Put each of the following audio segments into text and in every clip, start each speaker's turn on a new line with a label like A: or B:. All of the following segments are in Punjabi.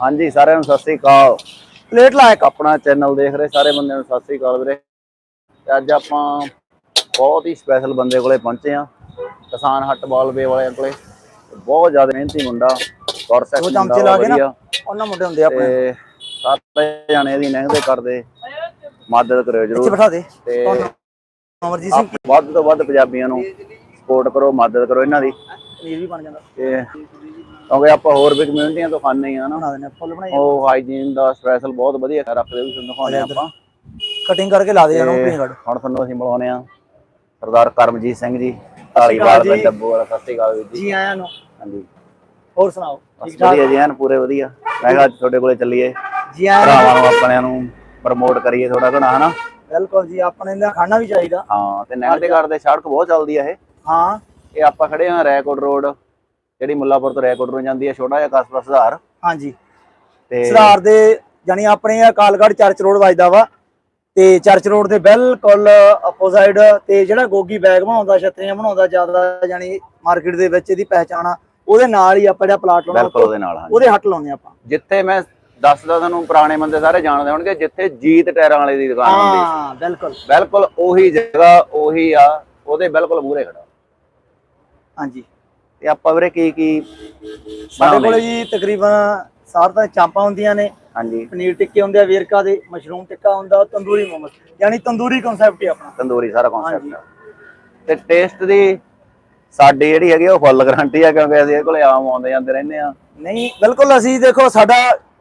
A: ਹਾਂਜੀ ਸਾਰਿਆਂ ਨੂੰ ਸਤਿ ਸ੍ਰੀ ਅਕਾਲ।
B: ਪਲੇਟ ਲਾ ਇੱਕ
A: ਆਪਣਾ ਚੈਨਲ ਦੇਖ ਰਹੇ ਸਾਰੇ ਬੰਦਿਆਂ ਨੂੰ ਸਤਿ ਸ੍ਰੀ ਅਕਾਲ ਵੀਰੇ। ਤੇ ਅੱਜ ਆਪਾਂ ਬਹੁਤ ਹੀ ਸਪੈਸ਼ਲ ਬੰਦੇ ਕੋਲੇ ਪਹੁੰਚੇ ਆ ਕਿਸਾਨ ਹੱਟ ਬਾਲਵੇ ਵਾਲਿਆਂ ਕੋਲੇ। ਬਹੁਤ ਜ਼ਿਆਦਾ ਮਿਹਨਤੀ ਮੁੰਡਾ
B: ਦੋ
A: ਮੁੰਡਾ
B: ਚਮਚੇ ਲਾ ਕੇ ਨਾ। ਉਹਨਾਂ ਮੁੰਡੇ ਹੁੰਦੇ ਆ ਆਪਣੇ।
A: ਤੇ ਸਾਰੇ ਜਾਣੇ ਇਹਦੀ ਨਿਹੰਦੇ ਕਰਦੇ ਮਦਦ ਕਰਿਓ
B: ਇੱਥੇ
A: ਜਰੂਰ।
B: ਬਿਠਾ ਦੇ।
A: ਤੇ
B: ਅਮਰਜੀਤ ਸਿੰਘ
A: ਆਪ- ਵੱਧ ਤੋਂ ਵੱਧ ਪੰਜਾਬੀਆਂ ਨੂੰ ਸਪੋਰਟ ਕਰੋ ਮਦਦ ਕਰੋ ਇਹਨਾਂ ਦੀ।
B: ਪਨੀਰ ਵੀ ਬਣ ਜਾਂਦਾ।
A: ਤੇ ਕਿਉਂਕਿ ਆਪਾਂ ਹੋਰ ਵੀ ਕਮਿਊਨਿਟੀਆਂ ਤੋਂ ਹੀ ਆ ਨਾ।
B: ਬਣਾ ਦਿੰਦੇ ਆ ਫੁੱਲ ਬਣਾਈ
A: ਉਹ ਹਾਈਜੀਨ ਦਾ ਸਪੈਸ਼ਲ ਬਹੁਤ ਵਧੀਆ ਰੱਖਦੇ ਵੀ ਤੁਹਾਨੂੰ ਦਿਖਾਉਂਦੇ ਆ ਆਪਾਂ।
B: ਕਟਿੰਗ ਕਰਕੇ ਲਾ ਦੇ ਜਾਨੂੰ
A: ਤੇ
B: ਕੱਢ
A: ਹੁਣ ਤੁਹਾਨੂੰ ਅਸੀਂ ਮਿਲਾਉਂਦੇ ਆ ਸਰਦਾਰ ਕਰਮਜੀਤ ਸਿੰਘ ਜੀ ਢਾਲੀਵਾਲ
B: ਜੀ।
A: ਪਿੰਡ ਡੱਬੂ ਵਾਲਾ ਸਤਿ ਸ਼੍ਰੀ ਅਕਾਲ ਵੀਰ ਜੀ।
B: ਜੀ ਆਇਆਂ ਨੂੰ।
A: ਹਾਂਜੀ।
B: ਹੋਰ ਸੁਣਾਓ?
A: ਬਸ
B: ਠੀਕ ਠਾਕ
A: ਵਧੀਆ ਜੀ ਐਨ ਪੂਰੇ ਵਧੀਆ। ਮੈਂ ਕਿਹਾ ਅੱਜ ਤੁਹਾਡੇ ਕੋਲੇ ਚੱਲੀਏ।
B: ਜੀ ਆਇਆਂ
A: ਭਰਾਵਾਂ ਨੂੰ ਆਪਣਿਆਂ ਨੂੰ ਪ੍ਰਮੋਟ ਕਰੀਏ ਥੋੜਾ ਘਣਾ ਹਨਾ?
B: ਬਿਲਕੁਲ ਜੀ ਆਪਣੇ ਦਾ ਖਾਣਾ ਵੀ ਚਾਹੀਦਾ।
A: ਹਾਂ ਤੇ ਨਹਿਰ ਘਾਟ ਦੇ ਸੜਕ ਬਹੁਤ ਚੱਲਦੀ ਆ ਇਹ।
B: ਹਾਂ।
A: ਇਹ ਆਪਾਂ ਖੜੇ ਆ ਰੈਕੋਰਡ ਰੋਡ। ਜਿਹੜੀ ਮੁੱਲਾਪੁਰ ਤੋਂ ਰੈਕੋਰਡ ਨੂੰ ਜਾਂਦੀ ਆ ਛੋਟਾ ਜਿਹਾ ਕਸਬਾ ਸੁਧਾਰ।
B: ਹਾਂਜੀ।
A: ਤੇ
B: ਸੁਧਾਰ ਦੇ ਜਾਨੀ ਆਪਣੇ ਅਕਾਲਗੜ੍ਹ ਚਰਚ ਰੋਡ ਵੱਜਦਾ ਵਾ ਤੇ ਚਰਚ ਰੋਡ ਦੇ ਬਿਲਕੁਲ ਆਪੋਜ਼ਿਟ ਤੇ ਜਿਹੜਾ ਗੋਗੀ ਬੈਗ ਬਣਾਉਂਦਾ ਛਤਰੀਆਂ ਬਣਾਉਂਦਾ ਜ਼ਿਆਦਾ ਜਾਨੀ ਮਾਰਕੀਟ ਦੇ ਵਿੱਚ ਇਹਦੀ ਪਹਿਚਾਣ ਆ ਉਹਦੇ ਨਾਲ ਹੀ ਆਪਾਂ ਜਿਹੜਾ ਪਲਾਟ ਲਾਉਣਾ
A: ਬਿਲਕੁਲ ਉਹਦੇ ਨਾਲ ਹਾਂਜੀ।
B: ਉਹਦੇ ਹੱਟ ਲਾਉਂਦੇ ਆਪਾਂ।
A: ਜਿੱਥੇ ਮੈਂ ਦੱਸਦਾ ਤੁਹਾਨੂੰ ਪੁਰਾਣੇ ਬੰਦੇ ਸਾਰੇ ਜਾਣਦੇ ਹੋਣਗੇ ਜਿੱਥੇ ਜੀਤ ਟਾਇਰਾਂ ਵਾਲੇ ਦੀ ਦੁਕਾਨ ਹੁੰਦੀ
B: ਹਾਂ ਬਿਲਕੁਲ।
A: ਬਿਲਕੁਲ ਉਹੀ ਜਗ੍ਹਾ ਉਹੀ ਆ ਉਹਦੇ ਬਿਲਕੁਲ ਮੂਹਰੇ ਖੜਾ।
B: ਹਾਂਜੀ।
A: ਤੇ ਆਪਾਂ ਵੀਰੇ ਕੀ ਕੀ
B: ਸਾਡੇ? ਕੋਲੇ ਜੀ ਤਕਰੀਬਨ ਸਾਰ ਤਾਂ ਚਾਂਪਾਂ ਹੁੰਦੀਆਂ ਨੇ।
A: ਹਾਂਜੀ।
B: ਪਨੀਰ ਟਿੱਕੇ ਹੁੰਦੇ ਆ ਵੇਰਕਾ ਦੇ ਮਸ਼ਰੂਮ ਟਿੱਕਾ ਹੁੰਦਾ ਤੰਦੂਰੀ ਮੋਮਸ। ਯਾਨੀ ਤੰਦੂਰੀ ਕਨਸੈਪਟ ਹੀ ਆਪਣਾ।
A: ਤੰਦੂਰੀ ਸਾਰਾ ਕਨਸੈਪਟ ਆ। ਤੇ ਟੇਸਟ ਦੀ ਸਾਡੀ ਜਿਹੜੀ ਹੈਗੀ ਉਹ ਫੁੱਲ ਗਾਰੰਟੀ ਆ ਕਿਉਂਕਿ ਅਸੀਂ ਇਹਦੇ ਕੋਲੇ ਆਮ ਆਉਂਦੇ ਜਾਂਦੇ ਰਹਿੰਦੇ ਆ।
B: ਨਹੀਂ ਬਿਲਕੁਲ ਅਸੀਂ ਦੇਖੋ ਸਾਡਾ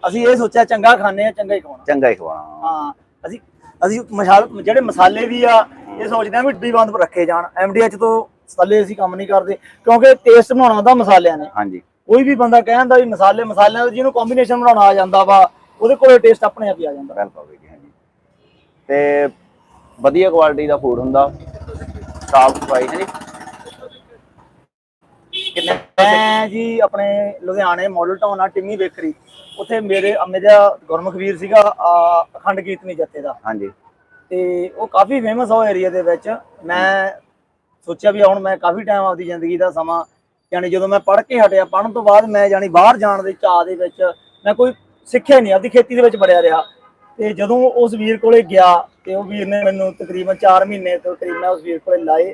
B: ਅਸੀਂ ਇਹ ਸੋਚਿਆ ਚੰਗਾ ਖਾਣੇ ਆ ਚੰਗਾ ਹੀ ਖਵਾਉਣਾ।
A: ਚੰਗਾ ਹੀ ਖਵਾਉਣਾ।
B: ਹਾਂ ਅਸੀਂ ਅਸੀਂ ਮਸਾਲ ਜਿਹੜੇ ਮਸਾਲੇ ਵੀ ਆ ਇਹ ਸੋਚਦੇ ਆ ਵੀ ਡੀ ਬੰਦ ਰੱਖੇ ਜਾਣ। ਐਮਡੀਐਚ ਤੋਂ ਥੱਲੇ ਅਸੀਂ ਕੰਮ ਨਹੀਂ ਕਰਦੇ ਕਿਉਂਕਿ ਟੇਸਟ ਬਣਾਉਣਾ ਹੁੰਦਾ ਮਸਾਲਿਆਂ ਨੇ।
A: ਹਾਂਜੀ।
B: ਕੋਈ ਵੀ ਬੰਦਾ ਕਹਿੰਦਾ ਵੀ ਮਸਾਲੇ ਮਸਾਲਿਆਂ ਦਾ ਜਿਹਨੂੰ ਕੰਬੀਨੇਸ਼ਨ ਬਣਾਉਣਾ ਆ ਜਾਂਦਾ ਵਾ ਉਹਦੇ ਕੋਲੇ ਟੇਸਟ ਆਪਣੇ ਆਪ ਹੀ ਆ ਜਾਂਦਾ।
A: ਬਿਲਕੁਲ ਜੀ ਹਾਂਜੀ। ਤੇ ਵਧੀਆ ਕੁਆਲਿਟੀ ਦਾ ਫੂਡ ਹੁੰਦਾ। ਸਾਫ਼ ਸਫ਼ਾਈ ਹੈ ਜੀ ਕਿੰਨੇ
B: ਮੈਂ ਜੀ ਆਪਣੇ ਲੁਧਿਆਣੇ ਮਾਡਲ ਟਾਊਨ ਆ ਟਿੰਮੀ ਬੇਕਰੀ। ਉੱਥੇ ਮੇਰੇ ਅਮੇ ਦਾ ਗੁਰਮੁਖ ਵੀਰ ਸੀਗਾ ਅਖੰਡ ਕੀਰਤਨੀ ਜੱਥੇ ਦਾ।
A: ਹਾਂਜੀ।
B: ਤੇ ਉਹ ਕਾਫੀ ਫੇਮਸ ਹੋ ਏਰੀਆ ਦੇ ਵਿੱਚ। ਮੈਂ ਸੋਚਿਆ ਵੀ ਹੁਣ ਮੈਂ ਕਾਫੀ ਟਾਈਮ ਆਪਦੀ ਜ਼ਿੰਦਗੀ ਦਾ ਸਮਾਂ ਯਾਨੀ ਜਦੋਂ ਮੈਂ ਪੜ੍ਹ ਕੇ ਹਟਿਆ ਪੜ੍ਹਨ ਤੋਂ ਬਾਅਦ ਮੈਂ ਯਾਨੀ ਬਾਹਰ ਜਾਣ ਦੇ ਚਾਹ ਦੇ ਵਿੱਚ ਮੈਂ ਕੋਈ ਸਿੱਖਿਆ ਨਹੀਂ ਆਪਦੀ ਖੇਤੀ ਦੇ ਵਿੱਚ ਬੜਿਆ ਰਿਹਾ। ਤੇ ਜਦੋਂ ਉਸ ਵੀਰ ਕੋਲੇ ਗਿਆ ਤੇ ਉਹ ਵੀਰ ਨੇ ਮੈਨੂੰ ਤਕਰੀਬਨ 4 ਮਹੀਨੇ ਤੋਂ ਕਰੀਬ ਮੈਂ ਉਸ ਵੀਰ ਕੋਲੇ ਲਾਏ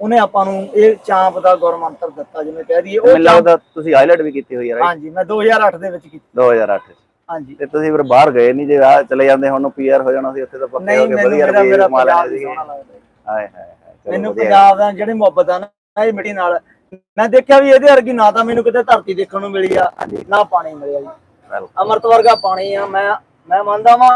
B: ਉਹਨੇ ਆਪਾਂ ਨੂੰ ਇਹ ਚਾਂਪ ਦਾ ਗੁਰਮੰਤਰ ਦਿੱਤਾ ਜਿਵੇਂ ਕਹਿ ਦਈਏ ਉਹ
A: ਮੈਨੂੰ ਲੱਗਦਾ ਤੁਸੀਂ ਹਾਈਲਾਈਟ ਵੀ ਕੀਤੀ ਹੋਈ ਹੈ ਰਾਈਟ
B: ਹਾਂਜੀ ਮੈਂ 2008 ਦੇ ਵਿੱਚ ਕੀਤੀ।
A: 2008 ਚ।
B: ਹਾਂਜੀ।
A: ਤੇ ਤੁਸੀਂ ਫਿਰ ਬਾਹਰ ਗਏ ਨਹੀਂ ਜੇ ਆ ਚਲੇ ਜਾਂਦੇ ਹੁਣ ਪੀਆਰ ਹੋ ਜਾਣਾ ਸੀ ਉੱਥੇ ਤਾਂ ਪੱਕੇ ਹੋ ਕੇ ਵਧੀਆ ਰੁਪਏ ਕਮਾ ਲੈਣੇ
B: ਜੀ।
A: ਹਾਏ।
B: ਮੈਨੂੰ। ਪੰਜਾਬ ਦਾ ਜਿਹੜੀ ਮੁਹੱਬਤ ਆ ਨਾ ਇਹ ਮਿੱਟੀ ਨਾਲ। ਮੈਂ ਦੇਖਿਆ ਵੀ ਇਹਦੇ ਵਰਗੀ ਨਾ ਤਾਂ ਮੈਨੂੰ ਕਿਤੇ ਧਰਤੀ ਦੇਖਣ ਨੂੰ ਮਿਲੀ ਆ ਨਾ ਪਾਣੀ ਮਿਲਿਆ ਜੀ। ਅਮਰਤ ਵਰਗਾ ਪਾਣੀ ਆ ਮੈਂ ਮੈਂ ਮੰਨਦਾ ਵਾਂ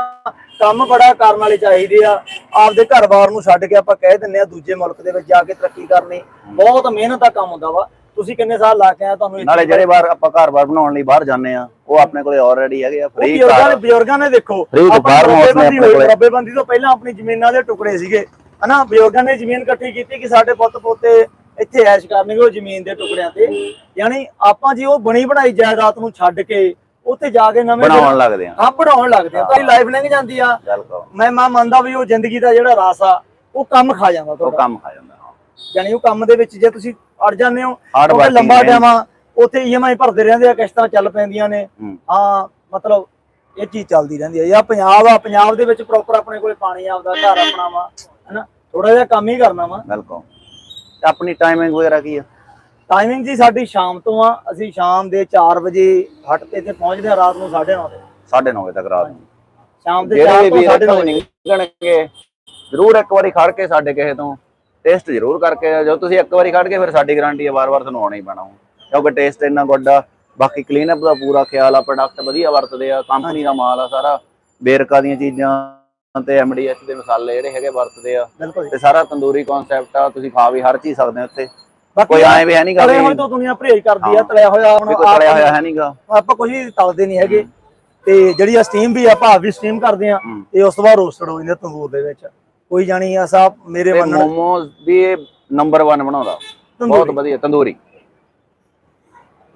B: ਕੰਮ ਬੜਾ ਕਰਨ ਵਾਲੇ ਚਾਹੀਦੇ ਆ। ਆਪਦੇ ਘਰ-ਬਾਰ ਨੂੰ ਛੱਡ ਕੇ ਆਪਾਂ ਕਹਿ ਦਿੰਨੇ ਆ ਦੂਜੇ ਮੁਲਕ ਦੇ ਵਿੱਚ ਜਾ ਕੇ ਤਰੱਕੀ ਕਰਨੀ। ਬਹੁਤ ਮਿਹਨਤ ਦਾ ਕੰਮ ਹੁੰਦਾ ਵਾ। ਤੁਸੀਂ ਕਿੰਨੇ ਸਾਲ ਲਾ ਕੇ ਆਏ ਤੁਹਾਨੂੰ
A: ਨਾਲੇ ਜਿਹੜੇ ਬਾਹਰ ਆਪਾਂ ਘਰ-ਬਾਰ ਬਣਾਉਣ ਲਈ ਬਾਹਰ ਜਾਂਦੇ ਆ ਉਹ ਆਪਣੇ ਕੋਲੇ ਆਲਰੇਡੀ ਹੈਗੇ ਆ ਫ੍ਰੀ
B: ਬਜ਼ੁਰਗਾਂ ਨੇ ਬਜ਼ੁਰਗਾਂ ਨੇ ਦੇਖੋ ਆਪਾਂ
A: ਆਪਣੇ
B: ਹੋਈ,
A: ਕੋਲੇ।
B: ਰੱਬੇਬੰਦੀ ਤੋਂ ਪਹਿਲਾਂ ਆਪਣੀ ਜ਼ਮੀਨਾਂ ਦੇ ਟੁਕੜੇ ਸੀਗੇ। ਹਨਾ ਬਜ਼ੁਰਗਾਂ ਨੇ ਜ਼ਮੀਨ ਇਕੱਠੀ ਕੀਤੀ ਕਿ ਸਾਡੇ ਪੁੱਤ ਪੋਤੇ ਇੱਥੇ ਐਸ਼ ਕਰਨਗੇ ਉਹ ਜ਼ਮੀਨ ਦੇ ਟੁਕੜਿਆਂ ਤੇ। ਯਾਨੀ ਆਪਾਂ ਜੀ ਉਹ ਬਣੀ ਬਣਾਈ ਜਾਇਦਾਦ ਨੂੰ ਛੱਡ ਕੇ ਉੱਥੇ ਜਾ ਕੇ ਨਵੇਂ
A: ਬਣਾਉਣ ਲੱਗਦੇ ਆ।
B: ਹਾਂ ਬਣਾਉਣ ਲੱਗਦੇ ਆ। ਤਾਂ ਲਾਈਫ ਲੰਘ ਜਾਂਦੀ ਆ। ਮੈਂ ਮੈਂ ਮੰਨਦਾ ਵੀ ਉਹ ਜ਼ਿੰਦਗੀ ਦਾ ਜਿਹੜਾ ਰਾਸ ਆ ਉਹ ਕੰਮ ਖਾ ਜਾਂਦਾ
A: ਉਹ
B: ਤੁਹਾਡਾ।
A: ਕੰਮ ਖਾ ਜਾਂਦਾ
B: ਯਾਨੀ ਉਹ ਕੰਮ ਦੇ ਵਿੱਚ ਜੇ ਤੁਸੀਂ ਅੜ ਜਾਂਦੇ ਹੋ
A: working
B: ਲੰਬਾ। ਟਾਈਮ ਆ ਉੱਥੇ ਈਐਮਆਈ ਭਰਦੇ ਰਹਿੰਦੇ ਆ ਕਿਸ਼ਤਾਂ ਚੱਲ ਪੈਂਦੀਆਂ ਨੇ।
A: ਹੂੰ।
B: ਮਤਲਬ ਇਹ ਚੀਜ਼ ਚੱਲਦੀ ਰਹਿੰਦੀ ਹੈ ਜਾਂ ਪੰਜਾਬ ਆ ਪੰਜਾਬ ਦੇ ਵਿੱਚ ਪ੍ਰੋਪਰ ਆਪਣੇ ਕੋਲੇ ਪਾਣੀ ਆਪਦਾ ਘਰ ਆਪਣਾ ਵਾ। ਹਨਾ? ਥੋੜਾ ਜਿਹਾ ਕੰਮ ਹੀ ਕਰਨਾ ਵਾ।
A: ਬਿਲਕੁਲ। ਤੇ ਆਪਣੀ ਟਾਈਮਿੰਗ ਵਗੈਰਾ ਕੀ ਆ?
B: ਟਾਈਮਿੰਗ ਜੀ ਸਾਡੀ ਸ਼ਾਮ ਤੋਂ ਆ। ਅਸੀਂ ਸ਼ਾਮ ਦੇ 4 ਵਜੇ ਹੱਟ ਤੇ ਇੱਥੇ ਪਹੁੰਚਦੇ ਆ ਰਾਤ ਨੂੰ 9:30 ਤੇ।
A: 9:30 ਵਜੇ ਤੱਕ ਰਾਤ ਨੂੰ।
B: ਸ਼ਾਮ ਦੇ
A: ਜਿਹੜੇ
B: 4
A: ਵੀ
B: ਤੋਂ
A: ਵੀਰ
B: 9:30 ਵਜੇ।
A: ਨਿਕਲਣਗੇ ਜ਼ਰੂਰ ਇੱਕ ਵਾਰੀ ਖੜ ਕੇ ਸਾਡੇ ਕਿਸੇ ਤੋਂ ਟੇਸਟ ਜ਼ਰੂਰ ਕਰਕੇ ਜੋ ਤੁਸੀਂ ਇੱਕ ਵਾਰੀ ਖੜ ਕੇ ਫਿਰ ਸਾਡੀ ਗਾਰੰਟੀ ਹੈ ਵਾਰ-ਵਾਰ ਤੁਹਾਨੂੰ ਆਉਣਾ ਹੀ ਪੈਣਾ ਕਿਉਂਕਿ ਟੇਸਟ ਇੰਨਾ ਗੁੱਡ ਆ। ਬਾਕੀ ਕਲੀਨਅਪ ਦਾ ਪੂਰਾ ਖਿਆਲ ਆ ਪ੍ਰੋਡਕਟ ਵਧੀਆ ਵਰਤਦੇ ਆ ਕੰਪਨੀ ਦਾ ਮਾਲ ਆ ਸਾਰਾ। ਬੇਰਕਾ ਦੀਆਂ ਚੀਜ਼ਾਂ ਤੇ ਐਮਡੀਐਚ ਦੇ ਮਸਾਲੇ ਜਿਹੜੇ ਹੈਗੇ ਵਰਤਦੇ ਆ।
B: ਬਿਲਕੁਲ।
A: ਤੇ ਸਾਰਾ ਤੰਦੂਰੀ ਕਨਸੈਪਟ ਆ ਤੁਸੀਂ ਖਾ ਵੀ ਹਰ ਚੀਜ਼ ਸਕਦੇ ਹੋ ਉੱਥੇ। ਕੋਈ ਐਂ ਵੀ ਹੈ ਨਹੀਂ ਗਾ
B: ਤਲਿਆ ਹੋਇਆ
A: ਵੀ
B: ਤੋਂ ਦੁਨੀਆ ਪਰਹੇਜ਼ ਕਰਦੀ ਆ। ਤਲਿਆ ਹੋਇਆ ਹੁਣ
A: ਕੋਈ ਤਲਿਆ ਹੋਇਆ ਹੈ ਨਹੀਂਗਾ
B: ਆਪਾਂ ਕੁਝ ਵੀ ਤਲਦੇ ਨਹੀਂ ਹੈਗੇ। ਤੇ ਜਿਹੜੀ ਆ ਸਟੀਮ ਵੀ ਆ ਭਾਵ ਵੀ ਸਟੀਮ ਕਰਦੇ ਆ। ਤੇ ਉਸ ਤੋਂ ਬਾਅਦ ਰੋਸਟਡ ਹੋ ਜਾਂਦੇ ਤੰਦੂਰ ਦੇ ਵਿੱਚ। ਕੋਈ ਜਾਣੀ ਆ ਸਾਹਿਬ ਮੇਰੇ ਮੰਨਣ
A: ਮੋਮੋਸ ਵੀ ਇਹ ਨੰਬਰ 1 ਬਣਾਉਂਦਾ। ਬਹੁਤ ਵਧੀਆ ਤੰਦੂਰੀ।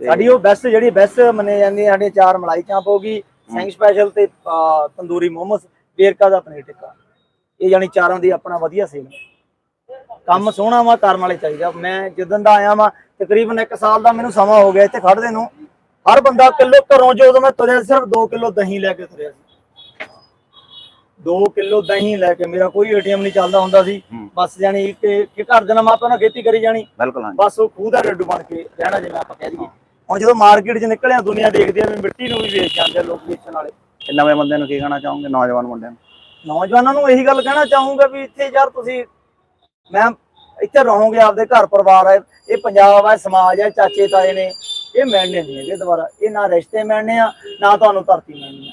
B: ਸਾਡੀ ਉਹ ਬੈਸਟ ਜਿਹੜੀ ਬੈਸਟ ਮੰਨੇ ਜਾਂਦੀ ਸਾਡੇ ਚਾਰ ਮਲਾਈ ਚਾਂਪ ਹੋਗੀ ਸਿੰਘ ਸਪੈਸ਼ਲ ਤੇ ਤੰਦੂਰੀ ਮੋਮੋਸ। ਵੇਰਕਾ ਦਾ ਪਨੀਰ ਟਿੱਕਾ। ਇਹ ਜਾਨੀ ਚਾਰਾਂ ਦੀ ਆਪਣਾ ਵਧੀਆ ਸੇਲ ਕੰਮ ਸੋਹਣਾ ਵਾ ਕਰਨ ਵਾਲੇ ਚਾਹੀਦਾ ਮੈਂ ਜਦੋਂ ਦਾ ਆਇਆ ਵਾਂ ਤਕਰੀਬਨ 1 ਸਾਲ ਦਾ ਮੈਨੂੰ ਸਮਾਂ ਹੋ ਗਿਆ ਇੱਥੇ ਖੜਦੇ ਨੂੰ। ਹਰ ਬੰਦਾ ਕਿਲੋ ਘਰੋਂ ਜਦੋਂ ਮੈਂ ਤੁਰਿਆ ਸਿਰਫ 2 ਕਿਲੋ ਦਹੀਂ ਲੈ ਕੇ ਤੁਰਿਆ ਸੀ। 2 ਕਿਲੋ ਦਹੀਂ ਲੈ ਕੇ ਮੇਰਾ ਕੋਈ ਏਟੀਐਮ ਨਹੀਂ ਚੱਲਦਾ ਹੁੰਦਾ ਸੀ। ਬਸ ਜਾਨੀ ਕਿ ਕਿ ਘਰ ਦੇ ਨਾਲ ਮਾਪਿਆਂ ਨਾਲ ਖੇਤੀ ਕਰੀ ਜਾਣੀ।
A: ਬਿਲਕੁਲ
B: ਬਸ ਉਹ ਖੂਹ ਦਾ ਡੱਡੂ ਬਣ ਕੇ ਰਹਿਣਾ ਜਿਵੇਂ ਆਪਾਂ ਕਹਿ ਦਈਏ। ਹੁਣ ਜਦੋਂ ਮਾਰਕੀਟ 'ਚ ਨਿਕਲਿਆ ਦੁਨੀਆ ਦੇਖਦੀ ਆ ਵੀ ਮਿੱਟੀ ਨੂੰ ਵੀ ਵੇਚ ਜਾਂਦੇ ਲੋਕ ਵੇਚਣ ਵਾਲੇ।
A: ਇਹ ਨਵੇਂ ਬੰਦੇ ਨੂੰ ਕੀ ਕਹਿਣਾ ਚਾਹੋਗੇ ਨੌਜਵਾਨ ਮੁੰਡਿਆਂ ਨੂੰ?
B: ਨੌਜਵਾਨਾਂ ਨੂੰ ਇਹੀ ਗੱਲ ਕਹਿਣਾ ਚਾਹੂੰਗਾ ਵੀ ਇੱਥੇ ਯਾਰ ਤੁਸੀਂ ਮੈਂ ਇੱਥੇ ਰਹੋਗੇ ਆਪਦੇ ਘਰ ਪਰਿਵਾਰ ਹੈ ਇਹ ਪੰਜਾਬ ਹੈ ਸਮਾਜ ਹੈ ਚਾਚੇ ਤਾਏ ਨੇ ਇਹ ਮਿਲਣੇ ਨਹੀਂ ਹੈਗੇ ਦੁਬਾਰਾ। ਇਹ ਨਾ ਰਿਸ਼ਤੇ ਮਿਲਣੇ ਆ ਨਾ ਤੁਹਾਨੂੰ ਧਰਤੀ ਮਿਲਣੀ ਆ।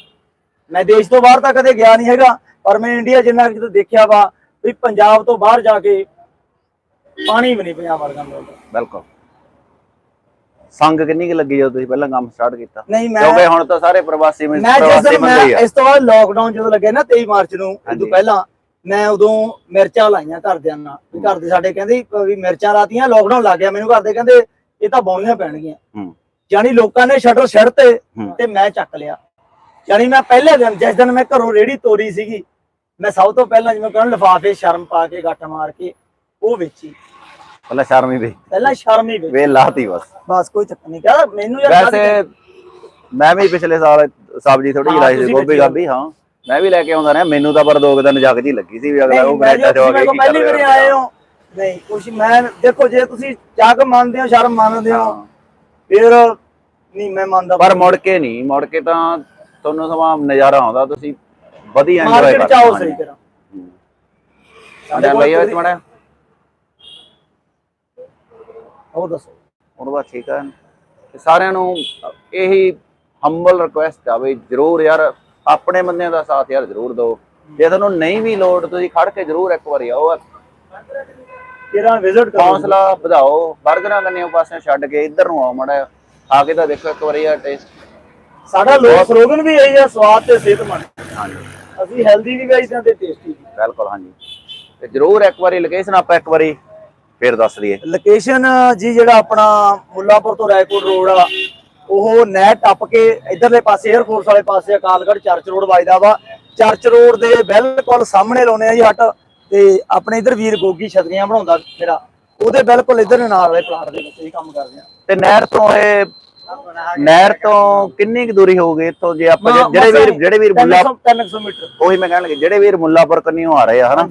B: ਮੈਂ ਦੇਸ਼ ਤੋਂ ਬਾਹਰ ਤਾਂ ਕਦੇ ਗਿਆ ਨਹੀਂ ਹੈਗਾ ਪਰ ਮੈਂ ਇੰਡੀਆ ਜਿੰਨਾ ਕਿਤੇ ਦੇਖਿਆ ਵਾ ਵੀ ਪੰਜਾਬ ਤੋਂ ਬਾਹਰ ਜਾ ਕੇ ਪਾਣੀ ਵੀ ਨਹੀਂ ਪੰਜਾਬ ਵਰਗਾ ਮਿਲਦਾ।
A: ਬਿਲਕੁਲ। ਸੰਗ ਕਿੰਨੀ ਕੁ ਲੱਗੀ ਜਦੋਂ ਤੁਸੀਂ ਪਹਿਲਾਂ ਕੰਮ ਸਟਾਰਟ ਕੀਤਾ?
B: ਨਹੀਂ ਮੈਂ
A: ਕਿਉਂਕਿ ਹੁਣ ਤਾਂ ਸਾਰੇ ਪ੍ਰਵਾਸੀ ਮਿ-
B: ਜਿਸ ਦਿਨ ਮੈਂ ਇਸ ਤੋਂ ਬਾਅਦ ਲੋਕਡਾਊਨ ਜਦੋਂ ਲੱਗਿਆ ਨਾ 23 ਮਾਰਚ ਨੂੰ ਉਦੋਂ। ਪਹਿਲਾਂ ਮੈਂ ਉਦੋਂ ਮਿਰਚਾਂ ਲਾਈਆਂ ਘਰਦਿਆਂ ਨਾਲ। ਘਰ ਦੇ ਸਾਡੇ ਕਹਿੰਦੇ ਵੀ ਮਿਰਚਾਂ ਲਾਤੀਆਂ ਲੋਕਡਾਊਨ ਲੱਗ ਗਿਆ ਮੈਨੂੰ ਘਰ ਦੇ ਕਹਿੰਦੇ ਇਹ ਤਾਂ ਬੌਣੀਆਂ ਪੈਣਗੀਆਂ। ਯਾਨੀ ਲੋਕਾਂ ਨੇ ਸ਼ਟਰ ਛੱਡ ਤੇ। ਤੇ ਮੈਂ ਚੱਕ ਲਿਆ। ਯਾਨੀ ਮੈਂ ਪਹਿਲੇ ਦਿਨ ਜਿਸ ਦਿਨ ਮੈਂ ਘਰੋਂ ਰੇੜੀ ਤੋਰੀ ਸੀਗੀ ਮੈਂ ਸਭ ਤੋਂ ਪਹਿਲਾਂ ਜਿਵੇਂ ਕਹਿੰਦਾ ਲਿਫਾਫੇ ਸ਼ਰਮ ਪਾ ਕੇ ਗੱਟ ਮਾਰ ਕੇ ਉਹ ਵੇਚੀ।
A: ਪਹਿਲਾਂ ਸ਼ਰਮ ਹੀ ਵੇ
B: ਪਹਿਲਾਂ ਸ਼ਰਮ ਹੀ ਵੇਚੀ
A: ਵੇ ਲਾਤੀ ਬਸ।
B: ਬਸ ਕੋਈ ਚੱਕਰ ਨਹੀਂ। ਕਹਿੰਦਾ ਮੈਨੂੰ ਯਾਰ
A: ਵੈਸੇ ਮੈਂ ਵੀ ਪਿਛਲੇ ਸਾਲ ਸਬਜ਼ੀ ਥੋੜੀ ਜਿਹੀ
B: ਹਾਂ,
A: ਲਾਈ ਸੀ ਗੋਭੀ ਗਾਭੀ ਹਾਂ। ਮੈਂ ਵੀ ਲੈ ਕੇ ਆਉਂਦਾ ਰਿਹਾ ਮੈਨੂੰ ਤਾਂ ਪਰ ਦੋ ਕੁ ਦਿਨ ਜਗ ਜੀ ਲੱਗੀ ਸੀ ਵੀ ਅਗਲਾ ਉਹ ਕੈਨੇਡਾ ਚ ਹੋ
B: ਮੇਰੇ ਕੋਲ ਪਹਿਲੀ ਵਾਰੀ ਆਏ ਹੋ ਨਹੀਂ ਕੁਛ ਮੈਂ ਦੇਖੋ ਜੇ ਤੁਸੀਂ ਜੱਗ ਮੰਨਦੇ ਹੋ ਸ਼ਰਮ ਮੰਨਦੇ ਹੋ ਫਿਰ ਨਹੀਂ ਮੈਂ ਮੰਨਦਾ
A: ਪਰ ਮੁੜ ਕੇ ਨਹੀਂ ਮੁੜ ਕੇ ਤਾਂ ਤੁਹਾਨੂੰ ਸਮਾਂ ਨਜ਼ਾਰਾ ਆਉਂਦਾ ਤੁਸੀਂ ਵਧੀਆ ਇੰਜੋਏ
B: ਮਾਰਕੀਟ ਚ ਆਓ ਸਹੀ ਤਰ੍ਹਾਂ।
A: ਸਾਡੇ ਲਈ ਮੜਾ
B: ਉਹ ਦੱਸੋ।
A: ਹੁਣ ਬਸ ਠੀਕ ਹੈ ਤੇ ਸਾਰਿਆਂ ਨੂੰ ਇਹੀ ਹੰਬਲ ਰਿਕੁਐਸਟ ਆ ਵੀ ਜਰੂਰ ਯਾਰ ਆਪਣੇ ਬੰਦਿਆਂ ਦਾ ਸਾਥ ਯਾਰ ਜਰੂਰ ਦਿਓ। ਜੇ ਤੁਹਾਨੂੰ ਨਹੀਂ ਵੀ ਲੋੜ ਤੁਸੀਂ ਖੜ ਕੇ ਜਰੂਰ ਇੱਕ ਵਾਰੀ ਆਓ।
B: ਕਿਰਾਂ ਵਿਜ਼ਿਟ ਕਰੋ।
A: ਹੌਸਲਾ ਵਧਾਓ। ਬਰਗਰਾਂ ਕੰਨਿਓ ਪਾਸੇ ਛੱਡ ਕੇ ਇੱਧਰ ਨੂੰ ਆਓ ਮੜਾ ਆ ਕੇ ਤਾਂ ਦੇਖੋ ਇੱਕ ਵਾਰੀ ਆ ਟੇਸਟ
B: ਸਾਡਾ ਲੋਕ ਸਲੋਗਨ ਵੀ ਇਹੀ ਆ ਸਵਾਦ ਤੇ ਸਿਹਤਮੰਦ
A: ਹਾਂਜੀ।
B: ਅਸੀਂ ਹੈਲਦੀ ਵੀ ਹਾਂ ਤੇ ਟੇਸਟੀ ਵੀ।
A: ਬਿਲਕੁਲ ਹਾਂਜੀ। ਤੇ ਜਰੂਰ ਇੱਕ ਵਾਰੀ ਲੋਕੇਸ਼ਨ ਆਪਾਂ ਇੱਕ ਵਾਰੀ ਫੇਰ ਦੱਸ ਦਈਏ।
B: ਲੋਕੇਸ਼ਨ ਜੀ ਜਿਹੜਾ ਆਪਣਾ ਮੁੱਲਾਪੁਰ ਤੋਂ ਰਾਏਕੋਟ ਰੋਡ ਆ ਉਹ ਨਹਿਰ ਟੱਪ ਕੇ ਇਧਰਲੇ ਪਾਸੇ 에ਅਰਫੋਰਸ ਵਾਲੇ ਪਾਸੇ ਅਕਾਲਗੜ੍ਹ ਚਰਚ ਰੋਡ ਵੱਜਦਾ ਵਾ। ਚਰਚ ਰੋਡ ਦੇ ਬਿਲਕੁਲ ਸਾਹਮਣੇ ਲਾਉਨੇ ਆ ਜੀ ਹੱਟ ਤੇ ਆਪਣੇ ਇਧਰ ਵੀਰ ਗੋਗੀ ਛਤਰੀਆਂ ਬਣਾਉਂਦਾ ਮੇਰਾ। ਉਹਦੇ ਬਿਲਕੁਲ ਇਧਰ ਨਾਲ ਵਾਲੇ ਪਲਾਟ ਦੇ ਵਿੱਚ ਇਹ ਕੰਮ ਕਰਦੇ ਆ।
A: ਤੇ ਨਹਿਰ ਤੋਂ ਇਹ ਨਹਿਰ ਤੋਂ ਕਿੰਨੀ ਕੁ ਦੂਰੀ ਹੋਊਗੀ ਇੱਥੋਂ ਜੇ ਆਪਾਂ ਜਿਹੜੇ ਵੀਰ ਜਿਹੜੇ ਵੀਰ ਮੁੱਲਾ
B: 300 ਮੀਟਰ।
A: ਉਹੀ ਮੈਂ ਕਹਿਣ ਲੱਗੇ ਜਿਹੜੇ ਵੀਰ ਮੁੱਲਾਪੁਰ ਕੰਨਿਓ ਆ ਰਹੇ ਆ ਹਨਾ?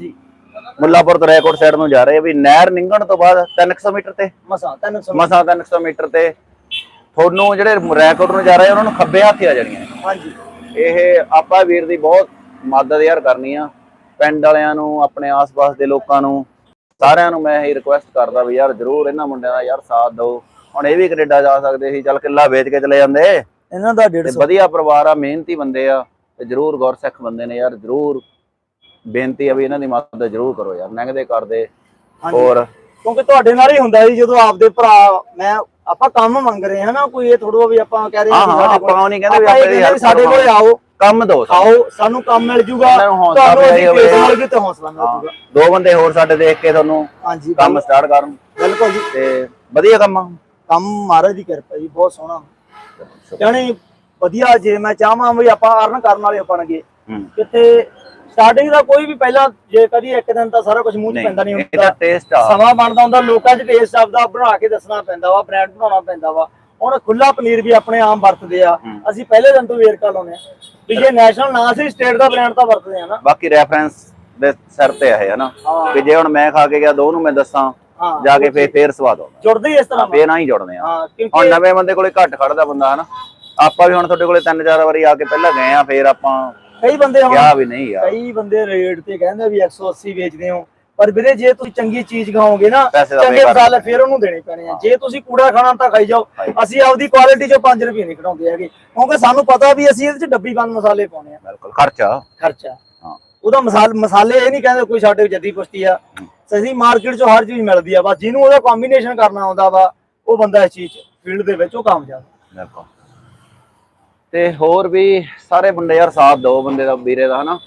A: ਮੁੱਲਾਪੁਰ ਤੋਂ ਰੈਕੋਰਡ ਸਾਈਡ ਨੂੰ ਜਾ ਰਹੇ ਆ ਵੀ ਨਹਿਰ ਨਿੰਗਣ ਤੋਂ ਬਾਅਦ 300 ਮੀਟਰ ਤੇ।
B: ਮਸਾਂ 300
A: ਮਸਾਂ 300 ਮੀਟਰ ਤੇ। ਤੁਹਾਨੂੰ ਜਿਹੜੇ ਰੈਕੋਰਡ ਨੂੰ ਜਾ ਰਹੇ ਉਹਨਾਂ ਨੂੰ ਖੱਬੇ ਹੱਥ ਆ ਜਾਣੀਆਂ।
B: ਹਾਂਜੀ।
A: ਇਹ ਆਪਾਂ ਵੀਰ ਦੀ ਬਹੁਤ ਮਦਦ ਯਾਰ ਕਰਨੀ ਆ। ਪਿੰਡ ਵਾਲਿਆਂ ਨੂੰ ਆਪਣੇ ਆਸ-ਪਾਸ ਦੇ ਲੋਕਾਂ ਨੂੰ। ਸਾਰਿਆਂ ਨੂੰ ਮੈਂ ਇਹ ਰਿਕੁਐਸਟ ਕਰਦਾ ਵੀ ਯਾਰ ਜਰੂਰ ਇਹਨਾਂ ਮੁੰਡਿਆਂ ਦਾ ਯਾਰ ਸਾਥ ਦਿਓ। ਹੁਣ ਇਹ ਵੀ ਕੈਨੇਡਾ ਜਾ ਸਕਦੇ ਸੀ ਚੱਲ ਕਿੱਲਾ ਵੇਚ ਕੇ ਚਲੇ ਜਾਂਦੇ।
B: ਇਹਨਾਂ ਦਾ
A: ਤੇ
B: 150
A: ਵਧੀਆ ਪਰਿਵਾਰ ਆ ਮਿਹਨਤੀ ਬੰਦੇ ਆ। ਤੇ ਜਰੂਰ ਗੁਰਸਿੱਖ ਬੰਦੇ ਨੇ ਯਾਰ ਜਰੂਰ ਬੇਨਤੀ ਆ ਵੀ ਇਹਨਾਂ ਦੀ ਮਦਦ ਜਰੂਰ ਕਰੋ ਯਾਰ ਲੰਘਦੇ ਕਰਦੇ। ਹੋਰ?
B: ਕਿਉਂਕਿ ਤੁਹਾਡੇ ਨਾਲ ਹੀ ਹੁੰਦਾ ਜੀ ਜਦੋਂ ਆਪਦੇ ਭਰਾ ਮੈਂ ਆਪਾਂ ਕੰਮ ਮੰਗ ਰਹੇ ਹਾਂ ਨਾ ਕੋਈ ਇਹ ਥੋੜਾ ਵੀ ਆਪਾਂ ਕਹਿ ਰਹੇ
A: ਹਾਂ ਆਪਾਂ ਨਹੀਂ ਕਹਿੰਦੇ ਵੀ
B: ਆਪਾਂ ਇਹ
A: ਆਪਾਂ
B: ਕਹਿੰਦੇ
A: ਯਾਰ
B: ਸਾਡੇ ਕੋਲੇ ਆਓ।
A: ਕੰਮ ਦੋ।
B: ਖਾਓ ਸਾਨੂੰ ਕੰਮ ਮਿਲ ਜੂਗਾ। ਤੁਹਾਨੂੰ ਅਸੀਂ। ਪੈਸੇ ਮਿਲ ਤੇ ਹੌਸਲਾ ਮਿਲ ਜੂਗਾ।
A: ਦੋ ਬੰਦੇ ਹੋਰ ਸਾਡੇ ਦੇਖ ਕੇ ਤੁਹਾਨੂੰ
B: ਹਾਂਜੀ
A: ਕੰਮ ਸਟਾਰਟ ਕਰਨ।
B: ਬਿਲਕੁਲ ਜੀ।
A: ਤੇ ਵਧੀਆ ਕੰਮ
B: ਕੰਮ ਮਹਾਰਾਜ ਦੀ ਕਿਰਪਾ ਜੀ ਬਹੁਤ ਸੋਹਣਾ। ਜਾਣੀ ਵਧੀਆ ਜੇ ਮੈਂ ਚਾਹਾਂ ਵੀ ਆਪਾਂ ਅਰਨ ਕਰਨ ਵਾਲੇ ਬਣਗੇ। ਕਿਤੇ ਸਟਾਰਟਿੰਗ ਦਾ ਕੋਈ ਵੀ ਪਹਿਲਾਂ ਜੇ ਕਦੀ ਇੱਕ ਦਿਨ ਤਾਂ ਸਾਰਾ ਕੁਝ ਮੂੰਹ 'ਚ ਪੈਂਦਾ ਨਹੀਂ
A: ਇਹਦਾ
B: ਹੁੰਦਾ।
A: ਟੇਸਟ ਆ।
B: ਸਮਾਂ ਬਣਦਾ ਹੁੰਦਾ ਲੋਕਾਂ 'ਚ ਟੇਸਟ ਆਪਦਾ ਬਣਾ ਕੇ ਦੱਸਣਾ ਪੈਂਦਾ ਵਾ ਬ੍ਰਾਂਡ ਬਣਾਉਣਾ ਪੈਂਦਾ ਵਾ। ਹੁਣ ਖੁੱਲਾ ਪਨੀਰ ਵੀ ਆਪਣੇ ਆਮ ਵਰਤਦੇ ਆ। ਅਸੀਂ ਪਹਿਲੇ ਦਿਨ ਤੋਂ ਵੇਰਕਾ ਲਾਉਨੇ ਆ। ਵੀ ਜੇ ਨੈਸ਼ਨਲ ਨਾ ਸੀ ਸਟੇਟ ਦਾ ਬ੍ਰਾਂਡ ਤਾਂ ਵਰਤਦੇ ਆ ਨਾ।
A: ਬਾਕੀ ਰੈਫਰੈਂਸ ਦੇ ਸਿਰ ਤੇ ਆ ਇਹ ਹਨਾ? ਕਿ ਜੇ ਹੁਣ ਮੈਂ ਖਾ ਕੇ ਗਿਆ ਦੋ ਨੂੰ ਮੈਂ ਦੱਸਾਂ ਜਾ ਕੇ ਫੇਰ ਫੇਰ ਸਵਾਦ ਆਉਂਦਾ।
B: ਜੁੜਦੇ ਇਸ ਤਰ੍ਹਾਂ।
A: ਫੇਰ ਨਾ ਹੀ ਜੁੜਦੇ ਆ।
B: ਹਾਂ
A: ਹੁਣ ਨਵੇਂ ਬੰਦੇ ਕੋਲੇ ਘੱਟ ਖੜਦਾ ਬੰਦਾ ਹਨਾ? ਆਪਾਂ ਵੀ ਹੁਣ ਤੁਹਾਡੇ ਕੋਲੇ ਤਿੰਨ ਚਾਰ ਵਾਰੀ ਆ ਕੇ ਪਹਿਲਾਂ ਗਏ ਆ ਫੇਰ ਆਪਾਂ
B: ਕਈ ਬੰਦੇ ਹੁਣ
A: ਕਿਹਾ ਵੀ ਨਹੀਂ ਯਾਰ।
B: ਕਈ ਬੰਦੇ ਰੇਟ ਤੇ ਕਹਿੰਦੇ ਵੀ 180 ਵੇਚਦੇ ਹੋ ਪਰ ਵੀਰੇ ਜੇ ਤੁਸੀਂ ਚੰਗੀ ਚੀਜ਼ ਖਾਓਗੇ ਨਾ
A: ਪੈਸੇ ਦਾ
B: ਚੰਗੇ
A: ਪੇ ਕਰ
B: ਮਸਾਲੇ ਫਿਰ ਉਹਨੂੰ ਦੇਣੇ ਪੈਣੇ ਆ। ਜੇ ਤੁਸੀਂ ਕੂੜਾ ਖਾਣਾ ਤਾਂ ਖਾਈ ਜਾਓ। ਅਸੀਂ ਆਪਦੀ ਕੁਆਲਿਟੀ ਚੋਂ 5 ਰੁਪਏ ਨਹੀਂ ਕਢਾਉਂਦੇ ਹੈਗੇ। ਕਿਉਂਕਿ ਸਾਨੂੰ ਪਤਾ ਵੀ ਅਸੀਂ ਇਹਦੇ ਚ ਡੱਬੀ ਬੰਦ ਮਸਾਲੇ ਪਾਉਣੇ ਆ।
A: ਬਿਲਕੁਲ ਖਰਚਾ।
B: ਖਰਚਾ।
A: ਹਾਂ।
B: ਉਹਦਾ ਮਸਾਲ ਮਸਾਲੇ ਇਹ ਨਹੀਂ ਕਹਿੰਦੇ ਕੋਈ ਸਾਡੇ ਜੱਦੀ ਪੁਸ਼ਤੀ ਆ। ਸਹੀ ਮਾਰਕੀਟ ਚੋਂ ਹਰ ਚੀਜ਼ ਮਿਲਦੀ ਆ। ਬਸ ਜਿਹਨੂੰ ਉਹਦਾ ਕੰਬੀਨੇਸ਼ਨ ਕਰਨਾ ਆਉਂਦਾ ਵਾ ਉਹ ਬੰਦਾ ਇਸ ਚੀਜ਼ ਫੀਲਡ ਦੇ ਵਿੱਚ ਉਹ ਕਾਮਯਾਬ।
A: ਬਿਲਕੁਲ। ਤੇ ਹੋਰ ਵੀ ਸਾਰੇ ਬੰਦੇ ਯਾਰ ਸਾਥ ਦੋ ਬੰਦੇ ਦਾ ਵੀਰੇ ਦਾ ਹਨਾ?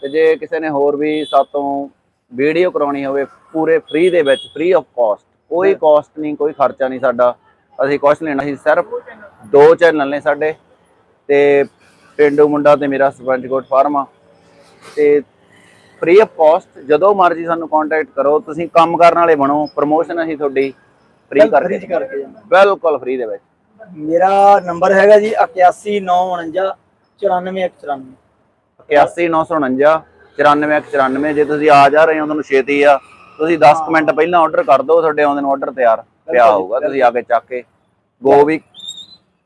A: ਤੇ ਜੇ ਕਿਸੇ ਨੇ ਹੋਰ ਵੀ ਸਾਤੋਂ ਵੀਡੀਓ ਕਰਾਉਣੀ ਹੋਵੇ ਪੂਰੇ ਫ੍ਰੀ ਦੇ ਵਿੱਚ ਫ੍ਰੀ ਆਫ ਕਾਸਟ ਕੋਈ ਕਾਸਟ ਨਹੀਂ ਕੋਈ ਖਰਚਾ ਨਹੀਂ ਸਾਡਾ। ਅਸੀਂ ਕੁਛ ਲੈਣਾ ਸੀ ਸਿਰਫ ਦੋ ਚੈਨਲ ਨੇ ਸਾਡੇ ਤੇ ਪਿੰਡੂ ਮੁੰਡਾ ਤੇ ਮੇਰਾ ਸਰਪੰਚ ਕੋਟ ਫਾਰਮ ਆ। ਤੇ ਫ੍ਰੀ ਆਫ ਕਾਸਟ ਜਦੋਂ ਮਰਜ਼ੀ ਸਾਨੂੰ ਕੰਟੈਕਟ ਕਰੋ ਤੁਸੀਂ ਕੰਮ ਕਰਨ ਵਾਲੇ ਬਣੋ ਪ੍ਰੋਮੋਸ਼ਨ ਅਸੀਂ ਤੁਹਾਡੀ ਫ੍ਰੀ ਕਰਕੇ। ਬਿਲਕੁਲ ਫ੍ਰੀ ਦੇ ਵਿੱਚ।
B: ਮੇਰਾ ਨੰਬਰ ਹੈਗਾ ਜੀ 81949 94194
A: 81949 94194 ਜੇ ਤੁਸੀਂ ਆ ਜਾ ਰਹੇ ਹੋ ਤੁਹਾਨੂੰ ਛੇਤੀ ਆ। ਤੁਸੀਂ 10 ਕੁ ਮਿੰਟ ਪਹਿਲਾਂ ਆਰਡਰ ਕਰ ਦਿਓ ਤੁਹਾਡੇ ਆਉਂਦੇ ਨੂੰ ਆਰਡਰ ਤਿਆਰ ਪਿਆ ਹੋਊਗਾ। ਤੁਸੀਂ ਆ ਕੇ ਚੱਕ ਕੇ ਗੋ ਵੀ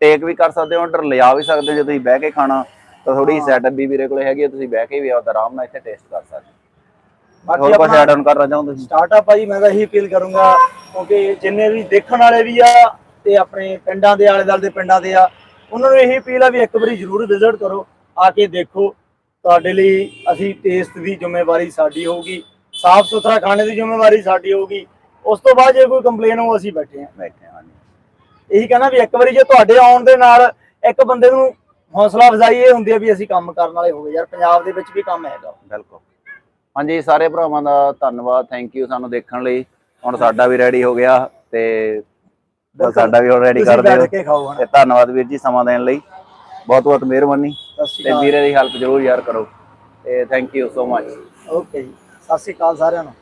A: ਟੇਕ ਵੀ ਕਰ ਸਕਦੇ ਹੋ ਆਰਡਰ ਲਿਆ ਵੀ ਸਕਦੇ ਹੋ। ਜੇ ਤੁਸੀਂ ਬਹਿ ਕੇ ਖਾਣਾ ਤਾਂ ਥੋੜੀ ਸੈਟਅਪ ਵੀ ਵੀਰੇ ਕੋਲੇ ਹੈਗੀ ਆ। ਤੁਸੀਂ ਬਹਿ ਕੇ ਵੀ ਆਪਦਾ ਆਰਾਮ ਨਾਲ ਇੱਥੇ ਟੇਸਟ ਕਰ ਸਕਦੇ
B: ਬਾਕੀ ਆਪਣਾ
A: ਐਡ ਆਨ ਚਾਹੁੰਦੇ ਤੁਸੀਂ?
B: ਸਟਾਰਟਅਪ ਆ ਜੀ ਮੈਂ ਤਾਂ ਇਹੀ ਅਪੀਲ ਕਰੂੰਗਾ ਕਿਉਂਕਿ ਜਿੰਨੇ ਵੀ ਦੇਖਣ ਵਾਲੇ ਵੀ ਆ ਤੇ ਆਪਣੇ ਪਿੰਡਾਂ ਦੇ ਆਲੇ ਦੁਆਲੇ ਦੇ ਪਿੰਡਾਂ ਦੇ ਆ, ਉਹਨਾਂ ਨੂੰ ਇਹੀ ਅਪੀਲ ਆ ਵੀ ਇੱਕ ਵਾਰੀ ਜ਼ਰੂਰ ਵਿਜ਼ਿਟ ਕਰੋ, ਆ ਕੇ ਦੇਖੋ। ਤੁਹਾਡੇ ਲਈ ਅਸੀਂ ਟੇਸਟ ਦੀ ਜ਼ਿੰਮੇਵਾਰੀ ਸਾਡੀ ਹੋਊਗੀ, ਸਾਫ਼ ਸੁਥਰਾ ਖਾਣੇ ਦੀ ਜ਼ਿੰਮੇਵਾਰੀ ਸਾਡੀ ਹੋਊਗੀ। ਉਸ ਤੋਂ ਬਾਅਦ ਜੇ ਕੋਈ ਕੰਪਲੇਨ ਹੋ ਅਸੀਂ ਬੈਠੇ ਆ
A: ਬੈਠੇ ਹਾਂ
B: ਇਹੀ ਕਹਿਣਾ ਵੀ ਇੱਕ ਵਾਰੀ ਜੇ ਤੁਹਾਡੇ ਆਉਣ ਦੇ ਨਾਲ ਇੱਕ ਬੰਦੇ ਨੂੰ ਹੌਸਲਾ ਅਫਜ਼ਾਈ ਇਹ ਹੁੰਦੀ ਹੈ ਵੀ ਅਸੀਂ ਕੰਮ ਕਰਨ ਵਾਲੇ ਹੋ ਗਏ ਯਾਰ, ਪੰਜਾਬ ਦੇ ਵਿੱਚ ਵੀ ਕੰਮ ਹੈਗਾ।
A: ਬਿਲਕੁਲ। ਹਾਂਜੀ, ਸਾਰੇ ਭਰਾਵਾਂ ਦਾ ਧੰਨਵਾਦ। ਥੈਂਕ ਯੂ ਸਾਨੂੰ ਦੇਖਣ ਲਈ। ਹੁਣ ਸਾਡਾ ਵੀ ਰੈਡੀ ਹੋ ਗਿਆ ਤੇ
B: ਬਿਲਕੁਲ।
A: ਸਾਡਾ ਵੀ ਰੈਡੀ
B: ਤੁਸੀਂ
A: ਕਰ ਦਿਓ
B: ਕੇ ਖਾਓ ਹਨਾ।
A: ਤੇ ਧੰਨਵਾਦ ਵੀਰ ਜੀ ਸਮਾਂ ਦੇਣ ਲਈ। ਬਹੁਤ ਬਹੁਤ ਮਿਹਰਬਾਨੀ। ਤੇ ਵੀਰੇ ਦੀ ਹੈਲਪ ਜ਼ਰੂਰ ਯਾਰ ਕਰੋ। ਤੇ thank you so much
B: okay ਜੀ। ਸਤਿ ਸ਼੍ਰੀ ਅਕਾਲ ਸਾਰਿਆਂ ਨੂੰ।